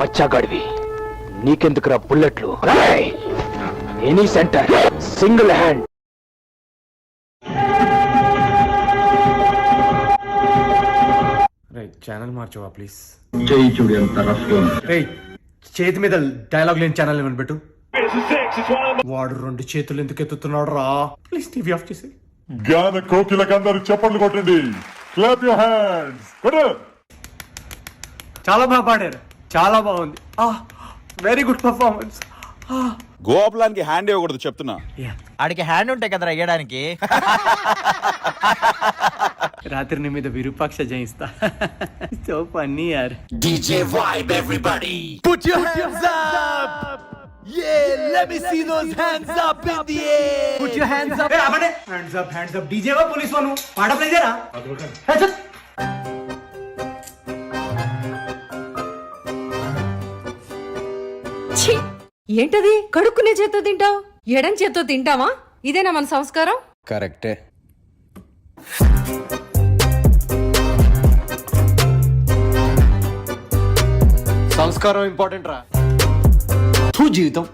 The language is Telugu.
బచ్చాగాడివి నీకెందుకురా బుల్లెట్లు? Any centre single hand. Right channel మార్చవా please చేయి చూడు ఎంత చేతి మీద డైలాగ్ లేని ఛానల్ ఏమని పెట్టు. వాడు రెండు చేతులు ఎందుకు ఎత్తుతున్నాడు రా? ప్లీజ్ టీవీ ఆఫ్ చేసి జ్ఞాన కోకిలకందరూ చప్పట్లు కొట్టండి. క్లాప్ యూర్ హ్యాండ్స్ కొట్టు. చాలా బాగా పాడారు. చాలా బాగుంది. వెరీ గుడ్ పర్ఫార్మెన్స్ గోపులానికి హ్యాండ్ ఇవ్వకూడదు చెప్తున్నా. ఆడికి హ్యాండ్ ఉంటాయి కదరా వేయడానికి రాత్రి నీ మీద విరూపాక్ష జయిస్తా. సో ఫన్నీ యార్ Put your hands up! Yeah, let me see those hands up in the air! Put your hands up! Hands up hands up DJ వా పోలీస్ వాను? పాట ప్లే ఛీ! ఏంటది? కడుక్కునే చేత్తో తింటావు? ఎడం చేత్తో తింటావా? ఇదేనా మన సంస్కారం? కరెక్టే. సంస్కారం ఇంపార్టెంట్ రా తూ జీవితం.